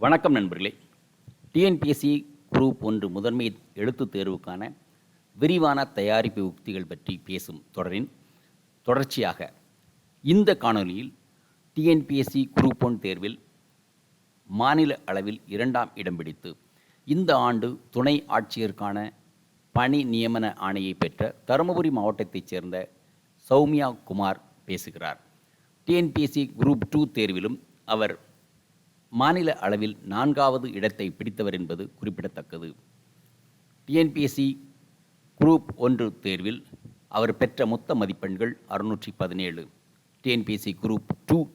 வணக்கம் நண்பர்களே. TNPSC group ஒன்று முதன்மை எழுத்துத் தேர்வுக்கான விரிவான தயாரிப்பு உக்திகள் பற்றி பேசும் தொடரின் தொடர்ச்சியாக இந்த காணொளியில் டிஎன்பிஎஸ்சி குரூப் ஒன் தேர்வில் மாநில அளவில் இரண்டாம் இடம் பிடித்து இந்த ஆண்டு துணை ஆட்சியருக்கான பணி நியமன ஆணையை பெற்ற தருமபுரி மாவட்டத்தைச் சேர்ந்த சௌமியா குமார் பேசுகிறார். டிஎன்பிஎஸ்சி குரூப் டூ தேர்விலும் அவர் மாநில அளவில் நான்காவது இடத்தை பிடித்தவர் என்பது குறிப்பிடத்தக்கது. டிஎன்பிஎஸ்சி குரூப் ஒன்று தேர்வில் அவர் பெற்ற மொத்த மதிப்பெண்கள் அறுநூற்றி பதினேழு டிஎன்பிஎஸ்சி குரூப் டூ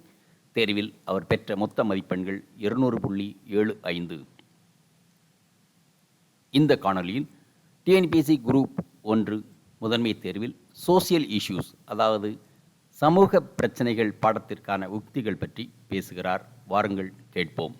தேர்வில் அவர் பெற்ற மொத்த மதிப்பெண்கள் இருநூறு புள்ளி ஏழு ஐந்து. இந்த காணொளியில் டிஎன்பிஎஸ்சி குரூப் ஒன்று முதன்மை தேர்வில் சோசியல் இஷ்யூஸ் அதாவது சமூக பிரச்சனைகள் பாடத்திற்கான உக்திகள் பற்றி பேசுகிறார். வாருங்கள் கேட்போம்.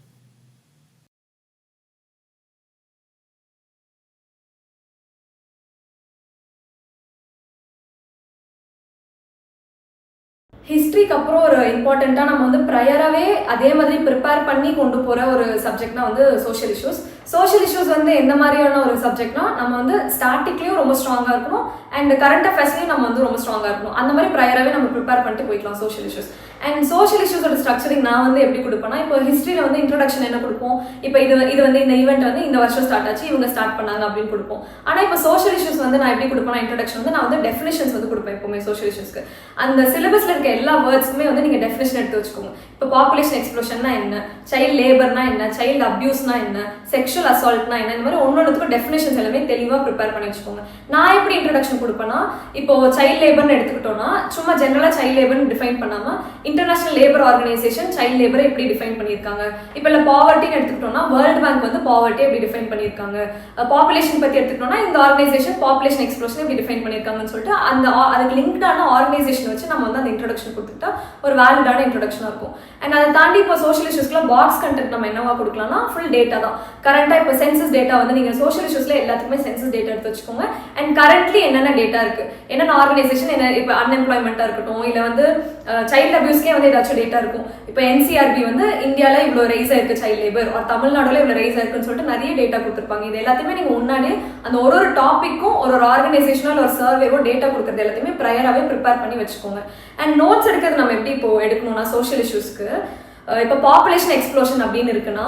ஹிஸ்ட்ரிக்கு அப்புறம் ஒரு இம்பார்ட்டண்ட்டாக நம்ம வந்து ப்ரையராகவே அதே மாதிரி ப்ரிப்பேர் பண்ணி கொண்டு போகிற ஒரு சப்ஜெக்ட்னா வந்து சோஷியல் இஷ்யூஸ் சோஷியல் இஷ்யூஸ் வந்து எந்த மாதிரியான ஒரு சப்ஜெக்ட்னா நம்ம வந்து ஸ்டாட்டிக்லேயும் ரொம்ப ஸ்ட்ராங்காக இருக்கணும் அண்ட் கரண்ட் அஃபேர்ஸ்லையும் நம்ம வந்து ரொம்ப ஸ்ட்ராங்காக இருக்கணும். அந்த மாதிரி ப்ரையராகவே நம்ம ப்ரிப்பேர் பண்ணிட்டு போய்க்கலாம் சோஷியல் இஷ்யூஸ் அண்ட் சோஷியல் இஷ்யூஸோட ஸ்ட்ரக்சரிங் நான் வந்து எப்படி கொடுப்பேன்னா இப்போ ஹிஸ்ட்ரியில் வந்து இன்ட்ரடக்ஷன் என்ன கொடுப்போம்? இப்போ இது இது வந்து இந்த ஈவெண்ட் வந்து இந்த வருஷம் ஸ்டார்ட் ஆச்சு இவங்க ஸ்டார்ட் பண்ணாங்க அப்படின்னு கொடுப்போம். ஆனால் இப்போ சோஷியல் இஷ்யூஸ் வந்து நான் எப்படி கொடுப்பேன் இன்ட்ரடக்ஷன் வந்து நான் வந்து டெஃபினேஷன்ஸ் வந்து கொடுப்பேன் எப்பவுமே சோஷியல் இஷ்யூஸ்க்கு அந்த சிலபஸில் இருக்க எல்லா வேர்ட்ஸ்க்குமே வந்து நீங்கள் டெஃபினேஷன் எடுத்து வச்சுக்கோங்க. இப்போ பாப்புலேஷன் எக்ஸ்ப்ளோஷன்னா என்ன? சைல்ட் லேபர்னா என்ன? சைல்டு அப்யூஸ்னா என்ன? செக்ஷுவல் அசால்ட்னா என்ன? இந்த மாதிரி ஒன்னொன்றுக்கும் டெஃபினேஷன்ஸ் எல்லாமே தெளிவாக ப்ரிப்பேர் பண்ணி வச்சுக்கோங்க. நான் எப்படி இன்ட்ரடக்ஷன் கொடுப்பேன்னா இப்போ சைல்ட் லேபர்னு எடுத்துக்கிட்டோம்னா சும்மா ஜென்ரலாக சைல்ட் லேபர்னு டிஃபைன் பண்ணாமல் இன்டர்நேஷனல் லேபர் ஆர்கனைசேஷன் சைல்ட் லேபரை எப்படி டிஃபைன் பண்ணியிருக்காங்க? இப்போ இல்லை பாவர்ட்டின்னு எடுத்துக்கிட்டோம்னா வேர்ல்ட் பேங்க் வந்து பாவர்ட்டி எப்படி டிஃபைன் பண்ணியிருக்காங்க? பாப்புலேஷன் பற்றி எடுத்துக்கிட்டோம்னா இந்த ஆர்கனைசேஷன் பாப்புலேஷன் எக்ஸ்ப்ளோஷன் எப்படி டிஃபைன் பண்ணியிருக்காங்கன்னு சொல்லிட்டு அந்த அதுக்கு லிங்க்டான ஆர்கனைசேஷன் வச்சு நம்ம வந்து அந்த இன்ட்ரடக்ஷன் கொடுத்துட்டா ஒரு வேலிடான இன்ட்ரடக்ஷனாக இருக்கும். அண்ட் அதை தாண்டி இப்போ சோஷியல் இஷ்யூஸ்க்குலாம் பாக்ஸ் கண்டென்ட் நம்ம என்னவா கொடுக்கலாம்னா ஃபுல் டேட்டா தான். கரண்டாக இப்போ சென்சஸ் டேட்டா வந்து நீங்கள் சோஷியல் இஷ்யூஸில் எல்லாத்துக்குமே சென்சஸ் டேட்டா எடுத்து வச்சுக்கோங்க. அண்ட் கரண்ட்லி என்னென்ன டேட்டா இருக்குது என்னென்ன ஆர்கனைசேஷன் என்ன இப்போ அன்எம்ப்ளாய்மெண்ட்டாக இருக்கட்டும் இல்லை வந்து சைல்ட் அபியூஸ்க்கே வந்து ஏதாச்சும் டேட்டா இருக்கும். இப்போ என்சிஆர்பி வந்து இந்தியாவில் இவ்வளோ ரைஸ் ஆயிருக்கு சைல்ட் லேபர் ஒரு தமிழ்நாடுல இவ்வளோ ரைஸ் ஆயிருக்குன்னு சொல்லிட்டு நிறைய டேட்டா கொடுத்துருப்பாங்க. இது எல்லாத்தையுமே நீங்கள் முன்னாடியே அந்த ஒரு ஒரு டாப்பிக்கும் ஒரு ஒரு ஆர்கனைசேஷனல் ஒரு சர்வேவோ டேட்டா கொடுக்குறது எல்லாத்தையுமே ப்ரையராகவே ப்ரிப்பேர் பண்ணி வச்சுக்கோங்க. அண்ட் நோட்ஸ் எடுக்கிறது நம்ம எப்படி இப்போ எடுக்கணும்னா சோஷியல் இஷ்யூஸ்க்கு இப்போ பாப்புலேஷன் எக்ஸ்ப்ளோஷன் அப்படின்னு இருக்குன்னா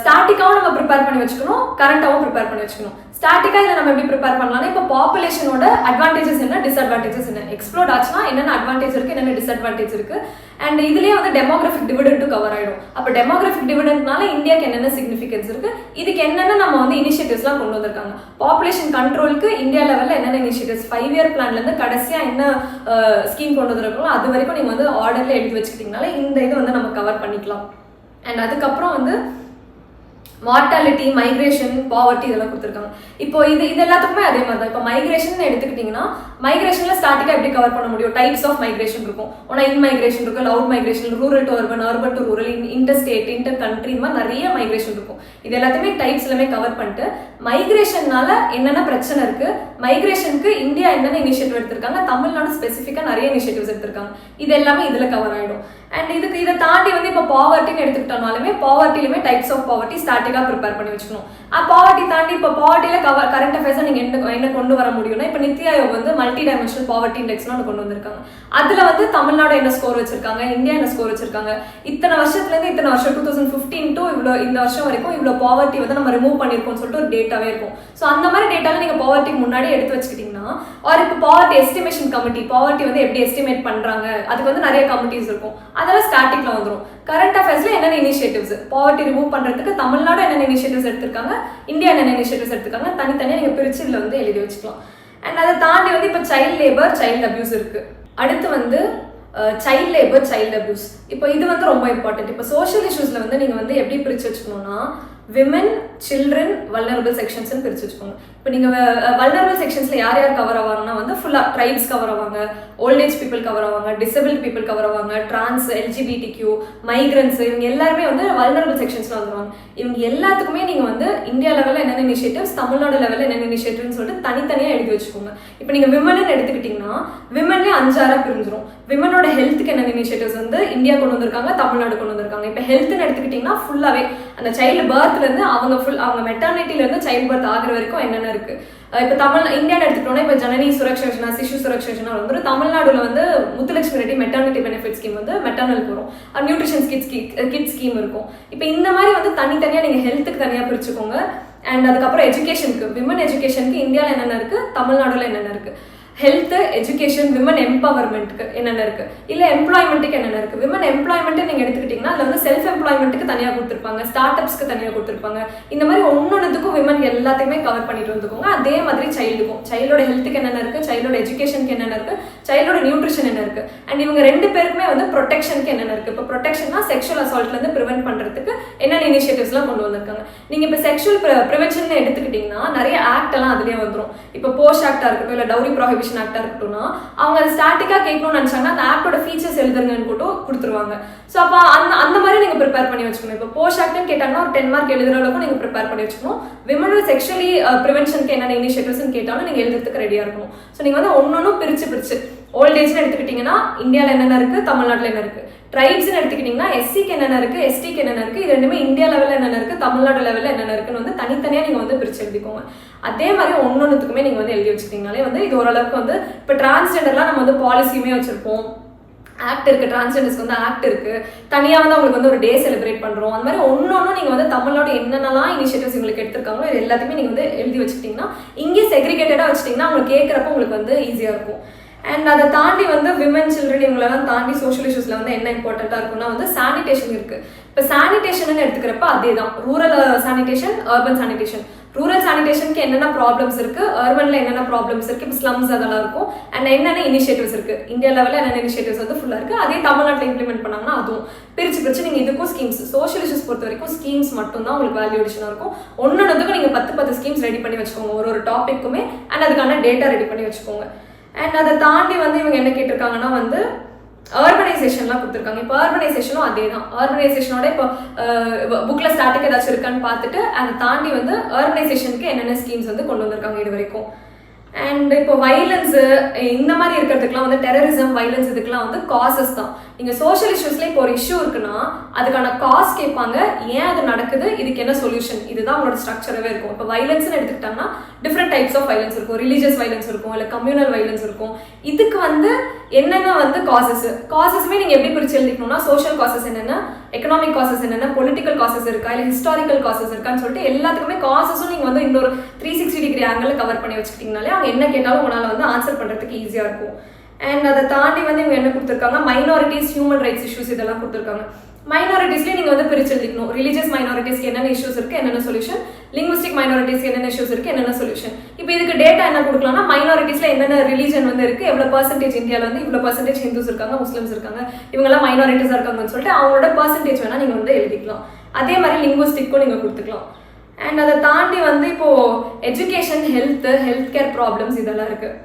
ஸ்டாட்டிக்காவும் நம்ம ப்ரிப்பேர் பண்ணி வச்சுக்கணும் கரண்டாவும் ப்ரிப்பேர் பண்ணி வச்சுக்கணும். ஸ்டாட்டிக்காக இதில் நம்ம எப்படி ப்ரிப்பேர் பண்ணலாம்னா இப்போ பாப்புலேஷனோட அட்வான்டேஜஸ் என்ன டிஸ்அட்வான்டேஜஸ் என்ன? எக்ஸ்ப்ளோர்ட் ஆச்சுன்னா என்னென்ன அட்வான்டேஜ் இருக்கு என்னென்ன டிஸ்அட்வான்டேஜ் இருக்கு? அண்ட் இதுலயே வந்து டெமோகிராஃபிக் டிவிடெண்டும் கவர் ஆயிடும். அப்போ டெமோகிராஃபிக் டிவிடெண்ட்னால இந்தியாக்கு என்னென்ன சிக்னிஃபிகன்ஸ் இருக்கு? இதுக்கு என்னென்ன நம்ம வந்து இனிஷியேட்டிவ்ஸ்லாம் கொண்டு வந்திருக்காங்க? பாப்புலேஷன் கண்ட்ரோலுக்கு இந்தியா லெவலில் என்னென்ன இனிஷியேட்டிவ்ஸ் ஃபைவ் இயர் பிளான்லேருந்து கடைசியாக என்ன ஸ்கீம் கொண்டு வந்திருக்கோம் அது வரைக்கும் நீங்கள் வந்து ஆர்டரில் எடுத்து வச்சுக்கிட்டீங்கனால இந்த இது வந்து நம்ம கவர் பண்ணிக்கலாம். அண்ட் அதுக்கப்புறம் வந்து மார்டாலிட்டி மைக்ரேஷன் பாவர்ட்டி இதெல்லாம் கொடுத்துருக்காங்க. இப்போ இது இது எல்லாத்துக்குமே அதே மாதிரி தான் இப்போ மைக்ரேஷன் எடுத்துக்கிட்டிங்கன்னா மைக்ரேஷனில் ஸ்டார்டிங்காக எப்படி கவர் பண்ண முடியும்? டைப்ஸ் ஆஃப் மைக்ரேஷன் இருக்கும். ஒன்றா இன் மைக்ரேஷன் இருக்கும் out migration rural to urban urban to rural inter state inter country இந்த மாதிரி நிறைய மைக்ரேஷன் இருக்கும். இது எல்லாத்தையுமே டைப்ஸ் எல்லாமே கவர் பண்ணிட்டு மைக்ரேஷன்னால என்னென்ன பிரச்சனை இருக்கு? மைக்ரேஷனுக்கு இந்தியா என்னென்ன இனிஷியேட்டிவ் எடுத்திருக்காங்க? தமிழ்நாடு ஸ்பெசிஃபிக்காக நிறைய இனிஷியேட்டிவ்ஸ் எடுத்திருக்காங்க. இது எல்லாமே இதில் கவர் ஆகிடும் அண்ட் இதுக்கு இதை தாண்டி வந்து இப்போ பாவர்ட்டின்னு எடுத்துக்கிட்டோம்னாலுமே பாவர்ட்டிலுமே டைப்ஸ் ஆஃப் பாவர்ட்டி ப்ராக்டிக்கலாக ப்ரிப்பேர் பண்ணி வச்சுக்கணும். பாவர்ட்டி தாண்டி இப்போ பாவர்ட்டியில் கவர் கரண்ட் அஃபேர்ஸை நீங்கள் என்ன என்ன கொண்டு வர முடியும்னா இப்போ நித்தி ஆயோக் வந்து மல்டி டைமென்ஷனல் பாவர்ட்டி இண்டெக்ஸ்னு ஒன்று கொண்டு வந்திருக்காங்க. அதில் வந்து தமிழ்நாடு என்ன ஸ்கோர் வச்சிருக்காங்க? இந்தியா என்ன ஸ்கோர் வச்சிருக்காங்க? இத்தனை வருஷத்துலேருந்து இத்தனை வருஷம் டூ தௌசண்ட் ஃபிஃப்டீன் டு இவ்வளோ இந்த வருஷம் வரைக்கும் இவ்வளோ பாவர்ட்டி வந்து நம்ம ரிமூவ் பண்ணியிருக்கோம்னு சொல்லிட்டு ஒரு டேட்டாவே இருக்கும். ஸோ அந்த மாதிரி டேட்டாவில் நீங்கள் பாவர்ட்டிக்கு முன்னாடி எடுத்து வச்சுக்கிட்டிங்கன்னா ஆர் இப்போ பாவர்ட்டி எஸ்டிமேஷன் கமிட்டி பாவர்ட்டி வந்து எப்படி எஸ்டிமேட் பண்ணுறாங்க அதுக்கு வந்து நிறைய கமிட்டிஸ் இருக்கும். அதெல்லாம் ஸ்டாட்டிக்ல வந்துடும் கரண்ட் அஃபேர்ஸில் என்னென்ன இனிஷியேட்டிவ்ஸ் பாவர்ட்டி ரிமூவ் பண்ணுறதுக்கு தமிழ்நாடு என்னென்ன இனிஷியேட்டிவ்ஸ் எடுத்திருக்காங்க? இந்தியா என்னென்ன இனிஷியேட்டிவ்ஸ் எடுத்துக்காங்க தனித்தனியாக நீங்கள் பிரிச்சு இதில் வந்து எழுதி வச்சுக்கலாம். அண்ட் அதை தாண்டி வந்து இப்போ சைல்ட் லேபர் சைல்ட் அபியூஸ் இருக்குது அடுத்து வந்து சைல்ட் லேபர் சைல்ட் அபியூஸ் இப்போ இது வந்து ரொம்ப இம்பார்ட்டன்ட் இப்போ சோஷியல் இஷ்யூஸில் வந்து நீங்கள் வந்து எப்படி பிரித்து வச்சுக்கணும்னா விமன் சில்ட்ரன் வல்னரபிள் செக்ஷன்ஸ்னு பிரித்து வச்சுக்கோங்க. இப்போ நீங்கள் வல்னரபிள் செக்ஷன்ஸில் யார் யார் கவர் ஆவாங்கன்னா வந்து ஃபுல்லாக ட்ரைப்ஸ் கவர் ஆவாங்க. ஓல்ட் ஏஜ் பீப்புள் கவர் ஆவாங்க டிசபிள் பீப்புள் கவர் ஆவாங்க ட்ரான்ஸ் எல்ஜிபிடி கியூ மைக்ரன்ஸ் இவங்க எல்லாருமே வந்து வல்னரபிள் செக்ஷன்ஸில் வந்துருவாங்க. இவங்க எல்லாத்துக்குமே நீங்கள் வந்து இந்தியா லெவலில் என்னென்ன இனிஷியேட்டிவ்ஸ் தமிழ்நாடு லெவலில் என்னென்ன இனிஷியேட்டிவ்னு சொல்லிட்டு தனித்தனியாக எழுதி வச்சுக்கோங்க. இப்போ நீங்கள் விமன்னு எடுத்துக்கிட்டிங்கன்னா விமன்லேயே அஞ்சாறாக பிரிஞ்சிரும். விமனோட ஹெல்த்துக்கு என்னென்ன இனிஷியேட்டிவ்ஸ் வந்து இந்தியா கொண்டு வந்திருக்காங்க தமிழ்நாடு கொண்டு வந்திருக்காங்க. இப்போ ஹெல்த்னு எடுத்துக்கிட்டிங்கன்னா ஃபுல்லாகவே அந்த சைல்டு பர்த்லேருந்து அவங்க ஃபுல் அவங்க மெட்டர்னிட்டிலேருந்து சைல்டு பர்த் ஆகிற வரைக்கும் என்னென்ன இருக்குது அஹ் இப்போ தமிழ் இந்தியாவில் எடுத்துக்கிட்டோம்னா இப்போ ஜனனி சுரக்ஷா யோஜனா சிசு சுரக்ஷா யோஜனா வந்து தமிழ்நாடுல வந்து Muthulakshmi Reddy maternity benefit scheme வந்து மெட்டர்னலுக்கு வரும். நியூட்ரிஷன் கிட்ஸ் கிட் ஸ்கீம் இருக்கும். இப்போ இந்த மாதிரி வந்து தனித்தனியாக நீங்கள் ஹெல்த்துக்கு தனியாக பிரிச்சுக்கோங்க. அண்ட் அதுக்கப்புறம் எஜுகேஷனுக்கு விமன் எஜுகேஷனுக்கு இந்தியாவில் என்னென்ன இருக்கு? தமிழ்நாடுல என்னென்ன இருக்கு? ஹெல்த் எஜுகேஷன் விமன் எம்பவர்மெண்ட்டுக்கு என்னென்ன இருக்கு? இல்லை எம்ப்ளாய்மெண்ட்டுக்கு என்னென்ன இருக்கு? விமன் எம்ப்ளாய்மெண்ட் நீங்கள் எடுத்துக்கிட்டீங்கன்னா அதில் வந்து செல்ஃப் எம்ப்ளாய்மெண்ட்டுக்கு தனியாக கொடுத்துருப்பாங்க. ஸ்டார்ட் அப்ஸ்க்கு தனியாக கொடுத்துருப்பாங்க. இந்த மாதிரி ஒன்னொன்னுத்துக்கும் விமன் எல்லாத்தையுமே கவர் பண்ணிட்டு வந்துக்கோங்க. அதே மாதிரி சைல்டுக்கும் சைல்டோட ஹெல்த்துக்கு என்னென்ன இருக்கு? சைல்டோட எஜுகேஷனுக்கு என்னென்ன இருக்கு? சைல்டோட நியூட்ரிஷன் என்ன இருக்குது அண்ட் இவங்க ரெண்டு பேருக்குமே வந்து ப்ரொடெக்ஷனுக்கு என்னென்ன இருக்குது இப்போ ப்ரொடெக்ஷன்னா செக்ஷுவல் அசால்ட்லேருந்து ப்ரிவென்ட் பண்ணுறதுக்கு என்னென்ன இனிஷியேட்டிவ்ஸ்லாம் கொண்டு வந்திருக்காங்க. நீங்கள் இப்போ செக்ஷுவல் ப்ரிவென்ஷன் எடுத்துக்கிட்டிங்கன்னா நிறைய ஆக்ட் எல்லாம் அதுலேயே வந்துடும் இப்போ போஸ்ட் ஆக்டாக இருக்கட்டும் இல்லை டவுரி ப்ராஹிபிஷன் ஆக்டாக இருக்கட்டும்னா அவங்க அதை ஸ்டாட்டிக்காக கேட்கணும்னு நினச்சாங்கன்னா அந்த ஆக்டோட ஃபீச்சர்ஸ் எழுதுங்கன்னு கூட கொடுத்துருவாங்க. ஸோ அப்போ அந்த அந்த மாதிரி நீங்கள் ப்ரிப்பேர் பண்ணி வச்சுக்கணும். இப்போ போஸ்ட் ஆக்ட்னு கேட்டாங்கன்னா ஒரு டென் மார்க் எழுதுற அளவுக்கு நீங்கள் ப்ரிப்பேர் பண்ணி வச்சுக்கணும். விமனோட செக்ஷுவலி ப்ரிவென்ஷனுக்கு என்னென்ன இனிஷியேட்டிவ்ஸ்னு கேட்டாலும் நீங்கள் எழுதுறதுக்கு ரெடியாக இருக்கணும். ஸோ நீங்கள் வந்து ஒன்னொன்னும் பிரித்து பிரித்து ஓல்ட் ஏஜ்னு எடுத்துக்கிட்டிங்கன்னா இந்தியாவில் என்னென்ன இருக்குது தமிழ்நாட்டில் என்ன இருக்குது ட்ரைப்ஸ்னு எடுத்துக்கிட்டிங்கன்னா எஸ்சிக்கு என்னென்ன இருக்குது எஸ்டிக்கு என்னென்ன இருக்குது இது ரெண்டுமே இந்தியா லெவலில் என்னென்ன இருக்குது தமிழ்நாடு லெவலில் என்னென்ன இருக்குன்னு வந்து தனித்தனியாக நீங்கள் வந்து பிரித்து எழுதிக்கோங்க. அதே மாதிரி ஒன்னொன்றுத்துக்குமே நீங்கள் வந்து எழுதி வச்சுக்கிட்டிங்கனாலே வந்து இது ஓரளவுக்கு வந்து இப்போ டிரான்ஸ்ஜெண்டர்லாம் நம்ம வந்து பாலிசியுமே வச்சுருப்போம். ஆக்ட் இருக்குது டிரான்ஸ்ஜெண்டர்ஸ்க்கு வந்து ஆக்ட் இருக்குது தனியாக வந்து அவங்களுக்கு வந்து ஒரு டே செலிப்ரேட் பண்ணுறோம் அந்த மாதிரி ஒன்று ஒன்றும் நீங்கள் வந்து தமிழ்நாடு என்னென்னலாம் இனிஷியேட்டிவ்ஸ் உங்களுக்கு எடுத்திருக்காங்களோ இது எல்லாத்தையுமே நீங்கள் வந்து எழுதி வச்சுக்கிட்டிங்கன்னா இங்கே செக்ரிகேட்டடாக வச்சுட்டிங்கன்னா அவங்க கேட்குறப்ப உங்களுக்கு வந்து ஈஸியாக இருக்கும். அண்ட் அதை தாண்டி வந்து விமன் சில்ட்ரன் இவங்களெல்லாம் தாண்டி சோஷியல் இஷ்யூஸில் வந்து என்ன இம்பார்ட்டண்ட்டாக இருக்கும்னா வந்து சானிடேஷன் இருக்குது இப்போ சானிடேஷன் எடுத்துக்கிறப்ப அதே தான் rural sanitation urban sanitation rural சானிடேஷனுக்கு என்னென்ன ப்ராப்ளம்ஸ் இருக்கு? அர்பன்ல என்னென்ன ப்ராப்ளம்ஸ் இருக்கு? இப்போ ஸ்லம்ஸ் அதெல்லாம் இருக்கும். அண்ட் என்னென்ன இனிஷியேட்டிவ்ஸ் இருக்கு? இந்தியா லெவலில் என்னென்ன இனிஷியேட்டிவ்ஸ் வந்து ஃபுல்லாக இருக்கு? அதே தமிழ்நாட்டில் இம்ப்ளிமெண்ட் பண்ணாங்கன்னா அதுவும். பிரிச்சு பிரிச்சு நீங்கள் இதுக்கும் ஸ்கீம்ஸ் சோஷியல் இஷ்யூஸ் பொறுத்த வரைக்கும் ஸ்கீம்ஸ் மட்டும் தான் உங்களுக்கு வேல்யூ அடிஷனாக இருக்கும். ஒன்னொன்றுக்கும் நீங்கள் பத்து பத்து ஸ்கீம்ஸ் ரெடி பண்ணி வச்சுக்கோங்க. ஒரு ஒரு டாபிக்குமே அண்ட் அதுக்கான டேட்டா ரெடி பண்ணி வச்சுக்கோங்க. அண்ட் அதை தாண்டி வந்து இவங்க என்ன கேட்டிருக்காங்கன்னா வந்து அர்பனைசேஷன்லாம் கொடுத்துருக்காங்க. இப்போ அர்பனைசேஷனும் அதே தான் அர்பனைசேஷனோட இப்போ புக்கில் ஸ்டாட்டிக் ஏதாச்சும் இருக்கான்னு பார்த்துட்டு அதை தாண்டி வந்து அர்பனைசேஷனுக்கு என்னென்ன ஸ்கீம்ஸ் வந்து கொண்டு வந்திருக்காங்க இது வரைக்கும். அண்ட் இப்போ வைலன்ஸு இந்த மாதிரி இருக்கிறதுக்குலாம் வந்து டெரரிசம் வைலன்ஸ் இதுக்கெல்லாம் வந்து காசஸ் தான். நீங்கள் சோஷியல் இஷ்யூஸில் இப்போ ஒரு இஷ்யூ இருக்குன்னா அதுக்கான காஸ் கேட்பாங்க. ஏன் அது நடக்குது? இதுக்கு என்ன சொல்யூஷன் இதுதான் அவங்களோட ஸ்ட்ரக்சராகவே இருக்கும். இப்போ வைலன்ஸ்னு எடுத்துக்கிட்டாங்கன்னா டிஃப்ரெண்ட் டைப்ஸ் ஆஃப் வைலன்ஸ் இருக்கும். ரிலீஜியஸ் வைலன்ஸ் இருக்கும் இல்லை கம்யூனல் வைலன்ஸ் இருக்கும். இதுக்கு வந்து என்னென்ன வந்து காசஸ் காசஸுமே நீங்கள் எப்படி பிரிச்சு எழுதிக்கணும்னா சோஷியல் காசஸ் என்னென்ன எக்கனாமிக் காசஸ் என்னென்ன பொலிட்டிக்கல் காசஸ் இருக்கா இல்லை ஹிஸ்டாரிக்கல் காசஸ் இருக்கான்னு சொல்லிட்டு எல்லாத்துக்குமே காசஸும் நீங்கள் வந்து இன்னொரு three sixty degree angle cover பண்ணி வச்சுக்கிட்டிங்கனாலே அவங்க என்ன கேட்டாலும் உங்களால் வந்து ஆன்சர் பண்ணுறதுக்கு ஈஸியாக இருக்கும். அண்ட் அதை தாண்டி வந்து இவங்க என்ன கொடுத்துருக்காங்க? மைனாரிட்டிஸ் ஹியூமன் ரைட்ஸ் இஷ்யூஸ் இதெல்லாம் கொடுத்துருக்காங்க. மைனாரிட்டிஸ்லேயே நீங்கள் வந்து பிரிச்சு எழுதிக்கணும் ரிலீஜியஸ் மைனாரிட்டிஸ்க்கு என்னென்ன இஷ்யூஸ் இருக்குது என்னென்ன சொல்யூஷன் லிங்குவிஸ்டிக் மைனாரிட்டிஸ்க்கு என்னென்ன இஷ்யூஸ் இருக்குது என்னென்ன சொல்யூஷன் இப்போ இதுக்கு டேட்டா என்ன கொடுக்கலாம்னா மைனாரிட்டிஸில் என்னென்ன ரிலீஜன் வந்து இருக்குது எவ்வளோ பர்சன்டேஜ் இந்தியாவில் வந்து இவ்வளோ பர்சன்டேஜ் ஹிந்துஸ் இருக்காங்க முஸ்லிம்ஸ் இருக்காங்க இவங்கெல்லாம் மைனாரிட்டிஸாக இருக்காங்கன்னு சொல்லிட்டு அவங்களோட பர்சன்டேஜ் வேணால் நீங்கள் வந்து எழுதிக்கலாம். அதே மாதிரி லிங்குவிஸ்டிக்கும் நீங்கள் கொடுத்துக்கலாம். அண்ட் அதை தாண்டி வந்து இப்போது education health health care problems இதெல்லாம் இருக்குது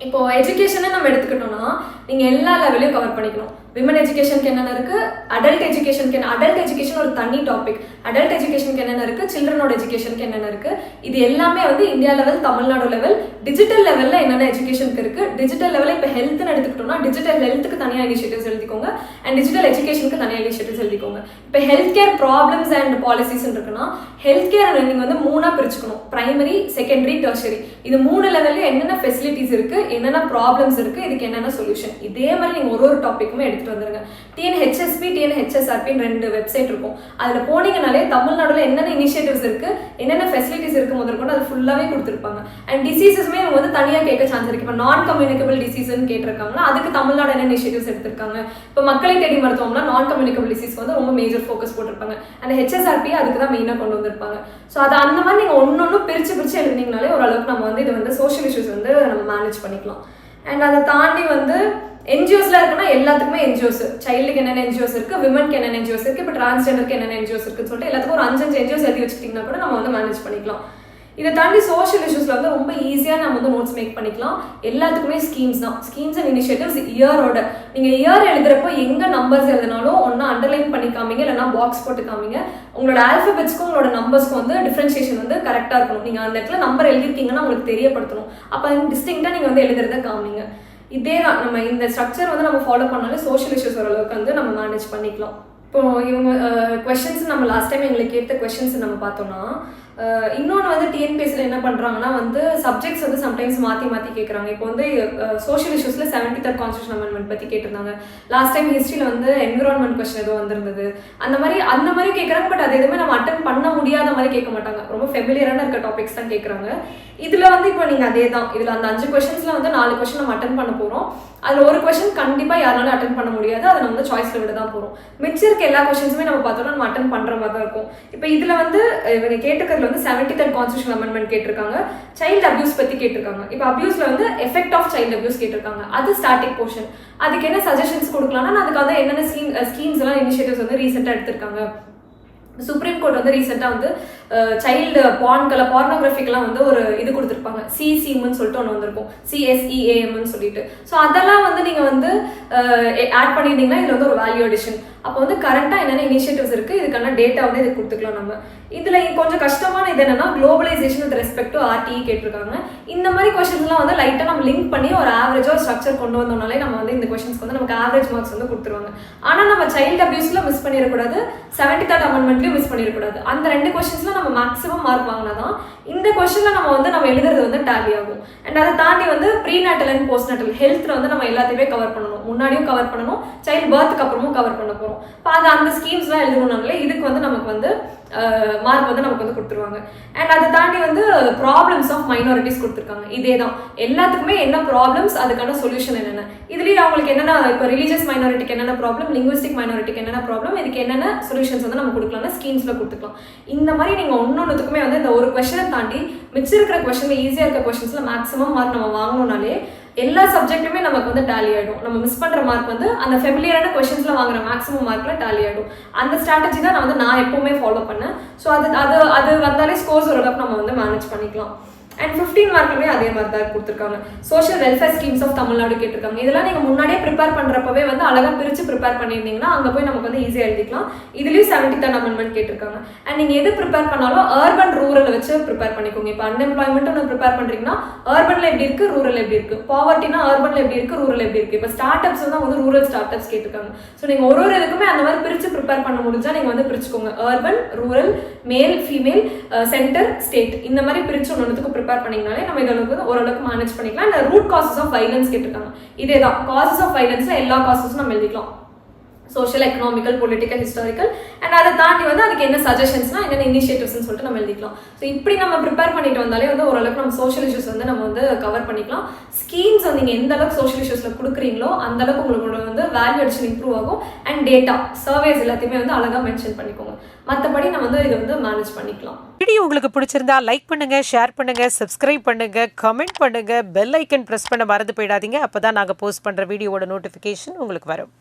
இப்போது எஜுகேஷனை நம்ம எடுத்துக்கிட்டோம்னா நீங்க எல்லா லெவலையும் கவர் பண்ணிக்கணும். விமன் எஜுகேஷனுக்கு என்னென்ன இருக்கு? அடல்ட் எஜுகேஷனுக்கு என்ன அடல்ட் எஜுகேஷன் ஒரு தனி டாபிக் அடல்ட் எஜுகேஷனுக்கு என்னென்ன இருக்கு? சில்ட்ரனோட எஜுகேஷனுக்கு என்னென்ன இருக்கு? இது எல்லாமே வந்து India level Tamil Nadu level digital லெவல்ல என்னென்ன எஜுகேஷனுக்கு இருக்கு? டிஜிட்டல் லெவலில் இப்போ ஹெல்த்னு எடுத்துக்கிட்டோம்னா டிஜிட்டல் ஹெல்த்துக்கு தனியாக இனிஷியேட்டிவ்ஸ் எழுதிக்கோங்க. அண்ட் டிஜிட்டல் எஜுகேஷனுக்கு தனியாக இனிஷியேட்டிவ்ஸ் எழுதிக்கோங்க. இப்போ health care problems and policies இருக்குன்னா ஹெல்த் கேர் நீங்க வந்து மூணா பிரிச்சுக்கணும். பிரைமரி செகண்டரி டர்ஷரி இது மூணு லெவல்ல என்னென்ன ஃபெசிலிட்டிஸ் இருக்கு? என்னென்ன ப்ராப்ளம்ஸ் இருக்கு? இதுக்கு என்னென்ன சொல்யூஷன் இதே மாதிரி நீங்கள் ஒரு ஒரு டாப்பிக்குமே எடுத்துகிட்டு வந்துருங்க. டிஎன்ஹெச்எஸ்பி டிஎன்ஹெச்எஸ்ஆர்பின்னு ரெண்டு வெப்சைட் இருக்கும். அதில் போனீங்கனாலே தமிழ்நாடுல என்னென்ன இனிஷியேட்டிவ்ஸ் இருக்குது என்னென்ன ஃபெசிலிட்டிஸ் இருக்குது முதற்கொண்டு அது ஃபுல்லாவே கொடுத்துருப்பாங்க. அண்ட் டிசீசஸுமே அவங்க வந்து தனியாக கேட்க சான்ஸ் இருக்குது இப்போ நான் கம்யூனிகபிள் டிசீஸ்னு கேட்டிருக்காங்கன்னா அதுக்கு தமிழ்நாடு என்ன இனிஷியேட்டிவ்ஸ் எடுத்திருக்காங்க? இப்போ மக்களை தேடி மருத்துவம்னா நான் கம்யூனிகபிள் டிசீஸ் வந்து ரொம்ப மேஜர் ஃபோக்கஸ் போட்டிருப்பாங்க. அந்த ஹெச்எஸ்ஆர்பி அதுக்கு தான் மெயினாக கொண்டு வந்திருப்பாங்க. ஸோ அது அந்த மாதிரி நீங்கள் ஒன்று ஒன்று பிரித்து பிரித்து எழுதினீங்கனாலே ஓரளவுக்கு நம்ம வந்து இது வந்து சோஷியல் இஷ்யூஸ் வந்து நம்ம மேனேஜ் பண்ணிக்கலாம். அண்ட் அதை தாண்டி வந்து என்ஜிஓஸ்ல இருக்குன்னா எல்லாத்துக்குமே என்ஜிஓஸ் சைல்டுக்கு என்னென்ன என்ஜிஓஸ் இருக்கு விமனுக்கு என்னென்ன என்ஜிஓஸ் இருக்கு இப்போ டிரான்ஸ்ஜெண்டருக்கு என்னென்ன என்ஜிஓஸ் இருக்குன்னு சொல்லிட்டு எல்லாத்துக்கும் ஒரு அஞ்சஞ்சு என்ஜிஓஸ் எழுதி வச்சுக்கிட்டிங்கன்னா கூட நம்ம வந்து மேனேஜ் பண்ணிக்கலாம். இதை தாண்டி சோஷியல் இஷ்யூஸ்ல வந்து ரொம்ப ஈஸியாக நம்ம வந்து நோட்ஸ் மேக் பண்ணிக்கலாம். எல்லாத்துக்குமே ஸ்கீம்ஸ் தான். ஸ்கீம்ஸ் அண்ட் இனிஷியேட்டிவ்ஸ் இயரோட நீங்கள் இயர் எழுதுறப்போ எங்கே நம்பர்ஸ் எழுதினாலும் ஒன்றா அண்டர்லைன் பண்ணி காமிங்க இல்லைனா பாக்ஸ் போட்டு காமிங்க உங்களோட ஆல்ஃபபெட்ஸ்க்கும் உங்களோட நம்பர்ஸ்க்கும் வந்து டிஃப்ரென்ஷியேஷன் வந்து கரெக்டாக இருக்கணும். நீங்கள் அந்த இடத்துல நம்பர் எழுதிருக்கீங்கன்னா உங்களுக்கு தெரியப்படுத்தணும். அப்போ டிஸ்டிங்காக நீங்கள் வந்து எழுதுறத காமிங்க. இதே தான் நம்ம இந்த ஸ்ட்ரக்சர் வந்து நம்ம ஃபாலோ பண்ணாலே சோஷியல் இஷ்யூஸ் ஓரளவுக்கு வந்து நம்ம மேனேஜ் பண்ணிக்கலாம். இப்போ இவங்க கொஷின்ஸ் நம்ம லாஸ்ட் டைம் எங்களுக்கு கேட்ட கொஷின்ஸ் நம்ம பார்த்தோம்னா இன்னொன்று வந்து டிஎன்பிஎஸ்சியில் என்ன பண்ணுறாங்கன்னா வந்து சப்ஜெக்ட்ஸ் வந்து சம்டைம்ஸ் மாற்றி மாற்றி கேட்குறாங்க இப்போ வந்து சோஷியல் இஷ்யூஸில் செவன்டி தேர்ட் கான்ஸ்டியூஷன் அமெண்ட்மெண்ட் பற்றி கேட்டிருந்தாங்க. லாஸ்ட் டைம் ஹிஸ்ட்ரியில் வந்து என்விரான்மெண்ட் கொஸ்டின் ஏதோ வந்திருந்தது. அந்த மாதிரி அந்த மாதிரி கேட்குறாங்க பட் அது எதுவுமே நம்ம அட்டன் பண்ண முடியாத மாதிரி கேட்க மாட்டாங்க. ரொம்ப ஃபெமிலியரான இருக்க டாபிக்ஸ் தான் கேட்குறாங்க இதில் வந்து இப்போ நீங்கள் அதே தான் இதில் அந்த அஞ்சு கொஷின்ஸில் வந்து நாலு கொஷின் நம்ம அட்டன் பண்ண போகிறோம் அதில் ஒரு கொஷின் கண்டிப்பாக யாராலும் அட்டன் பண்ண முடியாது. அதை நம்ம வந்து சாய்ஸில் விட தான் போகிறோம் மிச்சம் இருக்க எல்லா கொஷின்ஸுமே நம்ம பார்த்தோம்னா நம்ம அட்டன் பண்ணுற மாதிரி தான் இருக்கும். இப்போ இதில் வந்து இவங்க கேட்டுக்கிறதுல வந்து செவன்டி தேர்ட் கான்ஸ்டியூஷன் அமெண்ட்மெண்ட் கேட்டிருக்காங்க. சைல்டு அபியூஸ் பற்றி கேட்டிருக்காங்க. இப்போ அபியூஸில் வந்து எஃபெக்ட் ஆஃப் சைல்டு அபியூஸ் கேட்டிருக்காங்க. அது ஸ்டாட்டிக் போர்ஷன் அதுக்கு என்ன சஜஷன்ஸ் கொடுக்கலாம்னா அதுக்காக என்னென்ன ஸ்கீம் ஸ்கீம்ஸ் எல்லாம் இனிஷியேட்டிவ்ஸ் வந்து ரீசெண்டாக எடுத்திருக்காங்க. சுப்ரீம் கோர்ட் வந்து ரீசெண்டாக வந்து சைல்டு பான்களை பார்னோகிராஃபிக்கெல்லாம் வந்து ஒரு இது கொடுத்துருப்பாங்க. சிசிஎம்னு சொல்லிட்டு ஒன்று வந்திருக்கும். சிஎஸ்இஏஎம்னு சொல்லிட்டு. ஸோ அதெல்லாம் வந்து நீங்கள் வந்து ஆட் பண்ணியிருந்தீங்கன்னா இதில் வந்து ஒரு வேல்யூ அடிஷன் அப்போ வந்து கரெக்டாக என்னென்ன இனிஷியேட்டிவ்ஸ் இருக்குது இதுக்கான டேட்டா வந்து இது கொடுத்துக்கலாம் நம்ம. இதில் கொஞ்சம் கஷ்டமான இது என்னன்னா globalisation with respect to RTE கேட்டிருக்காங்க. இந்த மாதிரி கொஷின்ஸ்லாம் வந்து லைட்டாக நம்ம லிங்க் பண்ணி ஒரு ஆவரேஜாக ஒரு ஸ்ட்ரக்சர் கொண்டு வந்தோம்னாலே நம்ம வந்து இந்த கொஷின்ஸ்க்கு வந்து நமக்கு ஆவரேஜ் மார்க்ஸ் வந்து கொடுத்துருவாங்க. ஆனால் நம்ம சைல்டு அபியூஸில் மிஸ் பண்ணிடக்கூடாது. செவன்டி தேர்ட் அமெண்ட்மெண்ட்லையும் மிஸ் பண்ணிடக்கூடாது. அந்த ரெண்டு கொஷின்ஸில் நம்ம மேக்ஸிமம் மார்க் வாங்கினா தான் இந்த கொஷனில் நம்ம வந்து நம்ம எழுதுறது வந்து டேலி ஆகும். அண்ட் அதை தாண்டி வந்து pre natal and post natal ஹெல்த்தில் வந்து நம்ம எல்லாத்தையுமே கவர் பண்ணணும். முன்னாடியும் கவர் பண்ணணும். சைல்டு பர்த்துக்கு அப்புறமும் கவர் பண்ண போகிறோம் இப்போ அது அந்த ஸ்கீம்ஸ்லாம் எழுதணும்னாலே இதுக்கு வந்து நமக்கு வந்து மார்க் வந்து நமக்கு வந்து கொடுத்துருவாங்க. அண்ட் அதை தாண்டி வந்து ப்ராப்ளம்ஸ் ஆஃப் மைனாரிட்டிஸ் கொடுத்துருக்காங்க. இதே தான் எல்லாத்துக்குமே என்ன ப்ராப்ளம்ஸ் அதுக்கான சொல்யூஷன் என்னென்ன? இதுலேயே அவங்களுக்கு என்னென்ன இப்போ ரிலீஜியஸ் மைனாரிட்டிக்கு என்னென்ன ப்ராப்ளம் லிங்குவிஸ்டிக் மைனாரிட்டிக்கு என்னென்ன ப்ராப்ளம் இதுக்கு என்னென்ன சொல்யூஷன்ஸ் வந்து நம்ம கொடுக்கலாம்னா ஸ்கீம்ஸில் கொடுத்துக்கலாம். இந்த மாதிரி நீங்கள் ஒன்னொன்றுத்துக்குமே வந்து இந்த ஒரு கொஷனை தாண்டி மிச்சம் இருக்கிற கொஷனில் ஈஸியாக இருக்க கொஷின்ஸில் மேக்ஸிமம் மார்க் நம்ம வாங்கணும்னாலே எல்லா சப்ஜெக்ட்டுமே நமக்கு வந்து டேலி ஆகிடும் நம்ம மிஸ் பண்ணுற மார்க் வந்து அந்த ஃபெமிலியரான கொஷின்ஸில் வாங்குற மேக்ஸிமம் மார்க்கில் டேலி ஆகிடும் அந்த ஸ்ட்ராட்டஜி தான் நான் வந்து நான் எப்போவுமே ஃபாலோ பண்ணேன். ஸோ அது அது அது வந்தாலே ஸ்கோர்ஸ் ஓரளவுக்கு நம்ம வந்து மேனேஜ் பண்ணிக்கலாம். அண்ட் ஃபிஃப்டீன் மார்க்குமே அதே மாதிரி தான் கொடுத்துருக்காங்க social welfare schemes of Tamil Nadu கேட்டிருக்காங்க. இதெல்லாம் நீங்கள் முன்னாடியே ப்ரிப்பேர் பண்ணுறப்பவே வந்து அழகாக பிரித்து ப்ரிப்பேர் பண்ணியிருந்தீங்கன்னா அங்கே போய் நமக்கு வந்து ஈஸியாக எழுதிக்கலாம். இதுலேயும் செவன்டி தேர்ட் அமெண்ட்மெண்ட் கேட்டிருக்காங்க. அண்ட் நீங்கள் எது ப்ரிப்பேர் பண்ணாலும் அர்பன் ரூரல் வச்சு ப்ரிப்பேர் பண்ணிக்கோங்க. இப்போ அன்எம்ப்ளாய்மெண்ட் ஒன்று ப்ரிப்பேர் பண்ணுறீங்கன்னா அர்பனில் எப்படி இருக்குது ரூரல் எப்படி இருக்குது பாவர்ட்டினா அர்பனில் எப்படி இருக்குது ரூரல் எப்படி இருக்குது இப்போ ஸ்டார்ட் அப்ஸ் தான் வந்து ரூரல் ஸ்டார்ட் அப்ஸ் கேட்டிருக்காங்க. ஸோ நீங்கள் ஒரு ஒரு இதுக்குமே அந்த மாதிரி பிரித்து ப்ரிப்பேர் பண்ண முடிஞ்சால் நீங்கள் வந்து பிரிச்சுக்கோங்க. Urban rural male female centre state இந்த மாதிரி பிரித்து ஒன்றுத்துக்கு ப்ரிப்பேர் பண்ணிங்கனாலே நம்ம இதளவுக்கு ஓரளவுக்கு மேனேஜ் பண்ணிக்கலாம். இந்த ரூட் காசஸ் ஆஃப் வைலன்ஸ் கேட்டிருக்காங்க. இதே தான் காசஸ் ஆஃப் வைலன்ஸில் எல்லா காசஸும் நம்ம எழுதிக்கலாம். Social economical political historical and அதை தாண்டி வந்து அதுக்கு என்ன சஜஷன்ஸ்னா என்னென்ன இனிஷியேட்டிவ்ஸ்னு சொல்லிட்டு நம்ம எழுதிக்கலாம். ஸோ இப்படி நம்ம ப்ரிப்பேர் பண்ணிட்டு வந்தாலே வந்து ஓரளவுக்கு நம்ம சோஷியல் இஷ்யூஸ் வந்து நம்ம வந்து கவர் பண்ணிக்கலாம். ஸ்கீம்ஸ் வந்து நீங்கள் எந்த அளவுக்கு சோஷியல் இஷ்யூஸில் கொடுக்குறீங்களோ அந்த அளவுக்கு உங்களோட வந்து வேல்யூ அடிஷன் இம்ப்ரூவ் ஆகும். அண்ட் டேட்டா சர்வேஸ் எல்லாத்தையுமே வந்து அழகாக மென்ஷன் பண்ணிக்கோங்க. மற்றபடி நம்ம வந்து இதை வந்து மேனேஜ் பண்ணிக்கலாம். வீடியோ உங்களுக்கு பிடிச்சிருந்தா லைக் பண்ணுங்க ஷேர் பண்ணுங்க சப்ஸ்கிரைப் பண்ணுங்க கமெண்ட் பண்ணுங்க பெல் ஐக்கன் ப்ரெஸ் பண்ண மறந்து போயிடாதீங்க. அப்போ தான் நாங்கள் போஸ்ட் பண்ணுற வீடியோவோட நோட்டிஃபிகேஷன் உங்களுக்கு வரும்.